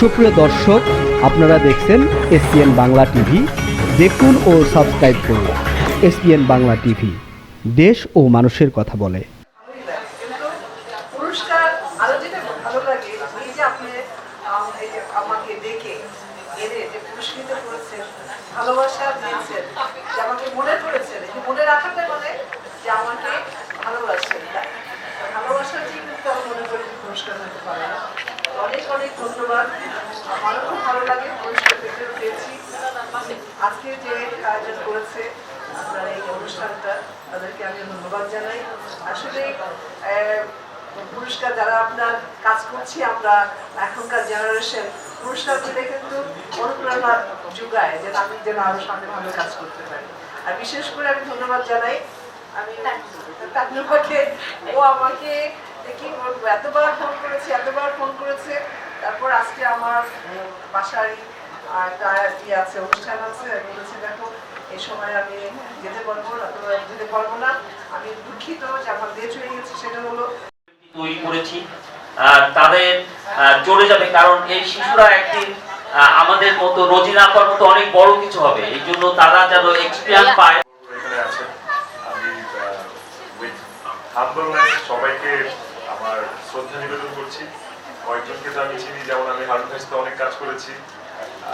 সুপ্রিয় দর্শক, আপনারা দেখছেন এসপিএন বাংলা টিভি। দেখুন ও সাবস্ক্রাইব করুন এসপিএন বাংলা টিভি। দেশ ও মানুষের কথা বলে। পুরস্কৃত করেছেন, ভালোবাসা দিয়েছেন আমাকে মনে করেছেন এই যে মনে রাখাটা মানে যে আমাকে ভালোবাসেন ভালোবাসার যে কিন্তু আমি মনে করি যে পুরস্কার হতে পারে না তো অনেক অনেক ধন্যবাদ আমারও খুব ভালো লাগে পুরস্কার পেয়েছি। আজকে যে আয়োজন করেছে, আপনার এই অনুষ্ঠানটা, তাদেরকে আমি ধন্যবাদ জানাই। আসলে পুরস্কার যারা আপনার কাজ করছি, আমরা এখনকার জেনারেশন পুরস্কার দিলে কিন্তু অনুপ্রেরণা যোগায় যে আমি যেন আরও সামনে ভালো কাজ করতে পারি। আর বিশেষ করে আমি ধন্যবাদ জানাই, আমি ও আমাকে বলব, এতবার ফোন করেছে, এতবার ফোন করেছে। তারপর আজকে আমার বাসায় আর একটা ইয়ে আছে অনুষ্ঠান আছে আমি বলেছি দেখো এই সময় আমি যেতে পারব না যেতে পারব না। আমি দুঃখিত যে আমার দেশ হয়ে গেছে সেটা হলো তৈরি করেছি। তাদের চলে যাবে কারণ এই শিশুরা একদিন আমাদের মতো রোজিনা আপার মতো অনেক বড় কিছু হবে। এই জন্য তারা যেন এক্সপিরিয়েন্স পায়। সবাইকে আমার শ্রদ্ধা নিবেদন করছি। কয়েকজনকে তো আমি চিনি যেমন আমি হারুন ভাইসতে অনেক কাজ করেছি,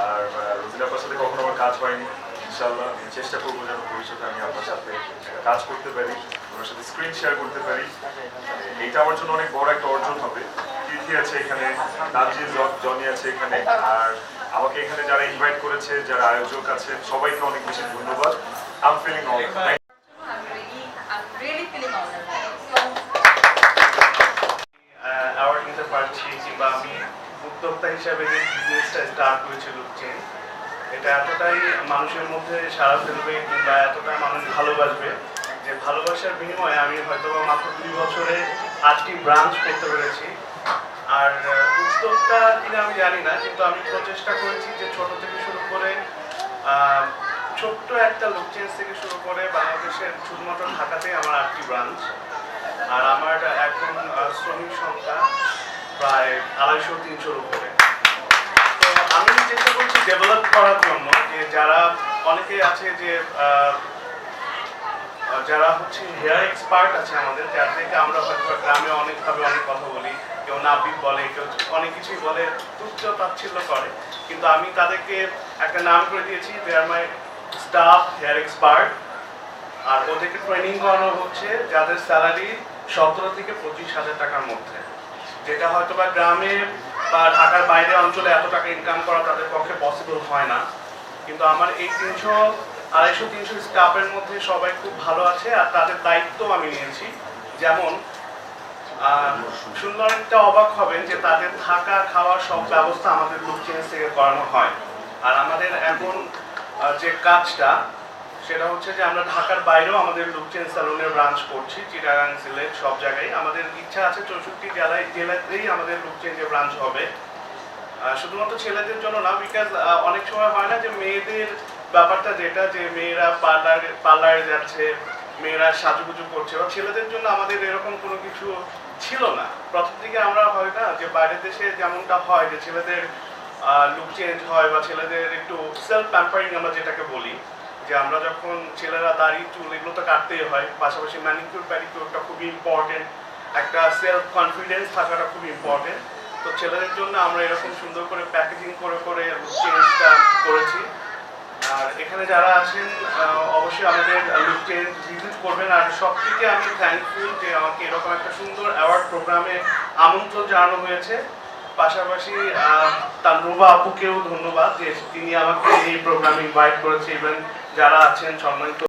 আর রোজিনা সাথে কখনো আমার কাজ হয়নি। ইনশাল্লাহ আমি চেষ্টা করব যেন ভবিষ্যতে আমি আপনার সাথে কাজ করতে পারি, ওনার সাথে স্ক্রিন শেয়ার করতে পারি। এইটা আমার জন্য অনেক বড় একটা অর্জন হবে। তিথি আছে এখানে নাজির জনি আছে এখানে, আর আমাকে এখানে যারা ইনভাইট করেছে, যারা আয়োজক আছে, সবাইকে অনেক বেশি ধন্যবাদ। আম ফিলিং অল হিসাবে যে বিজনেসটা স্টার্ট করেছিল চেন এটা এতটাই মানুষের মধ্যে সারা ফেলবে কিংবা এতটা মানুষ ভালোবাসবে যে ভালোবাসার বিনিময়ে আমি হয়তো মাত্র দুই বছরে আটটি ব্রাঞ্চ করতে পেরেছি। আর উদ্যোক্তা কিনা আমি জানি না, কিন্তু আমি প্রচেষ্টা করেছি যে ছোট থেকে শুরু করে ছোট্ট একটা লোক চেঞ্জ থেকে শুরু করে বাংলাদেশের শুধুমাত্র ঢাকাতেই আমার আটটি ব্রাঞ্চ আর আমার এখন শ্রমিক সংখ্যা প্রায় আড়াইশো তিনশোর উপরে। চেষ্টা করছি ডেভেলপ করার জন্য যে যারা অনেকে আছে যে যারা হচ্ছে হেয়ার এক্সপার্ট আছে আমাদের, যাদেরকে আমরা হয়তো গ্রামে অনেকভাবে অনেক কথা বলি, কেউ নাপিত বলে, কেউ অনেক কিছুই বলে, তুচ্ছ তাচ্ছিল্য করে। কিন্তু আমি তাদেরকে একটা নাম করে দিয়েছি they are my staff hair expert আর ওদেরকে ট্রেনিং করানো হচ্ছে যাদের স্যালারি সতেরো থেকে পঁচিশ হাজার টাকার মধ্যে। যেটা হয়তো বা গ্রামে বা ঢাকার বাইরে অঞ্চলে এত টাকা ইনকাম করা তাদের পক্ষে পসিবল হয় না। কিন্তু আমার এই তিনশো, আড়াইশো, তিনশো স্টাফের মধ্যে সবাই খুব ভালো আছে আর তাদের দায়িত্ব আমি নিয়েছি। যেমন সুন্দর একটা অবাক হবেন যে তাদের থাকা, খাওয়ার সব ব্যবস্থা আমাদের লুক চেঞ্জ থেকে করানো হয়। আর আমাদের এখন যে কাজটা সেটা হচ্ছে যে আমরা ঢাকার বাইরেও আমাদের লুক চেঞ্জ স্যালুনের ব্রাঞ্চ করছি চিটাগাং সিলেট সব জায়গায়। আমাদের ইচ্ছা আছে চৌষট্টি জেলায় জেলাতেই আমাদের লুক চেঞ্জের ব্রাঞ্চ হবে। শুধুমাত্র ছেলেদের জন্য না বিকজ অনেক সময় হয় না যে মেয়েদের ব্যাপারটা যেটা, যে মেয়েরা পার্লার পার্লারে যাচ্ছে, মেয়েরা সাজুগুজু করছে, বা ছেলেদের জন্য আমাদের এরকম কোনো কিছু ছিল না। প্রথম দিকে আমরা হয় না যে বাইরের দেশে যেমনটা হয় যে ছেলেদের লুক চেঞ্জ হয় বা ছেলেদের একটু সেলফ প্যাম্পারিং আমরা যেটাকে বলি যে আমরা যখন ছেলেরা দাড়ি, চুল এগুলো তো কাটতেই হয়, পাশাপাশি ম্যানিকিউর প্যানিকিউরটা খুবই ইম্পর্টেন্ট একটা সেলফ কনফিডেন্স থাকাটা খুব ইম্পর্টেন্ট তো ছেলেদের জন্য আমরা এরকম সুন্দর করে প্যাকেজিং করে করে চেঞ্জটা করেছি। আর এখানে যারা আছেন অবশ্যই আমাদের লুক চেঞ্জ ভিজিট করবেন। আর সব থেকে আমি থ্যাঙ্কফুল যে আমাকে এরকম একটা সুন্দর অ্যাওয়ার্ড প্রোগ্রামে আমন্ত্রণ জানানো হয়েছে। পাশাপাশি তার নোবা আপুকেও ধন্যবাদ যে তিনি আমাকে এই প্রোগ্রামে ইনভাইট করেছে। ইভেন যারা আছেন সম্মানিত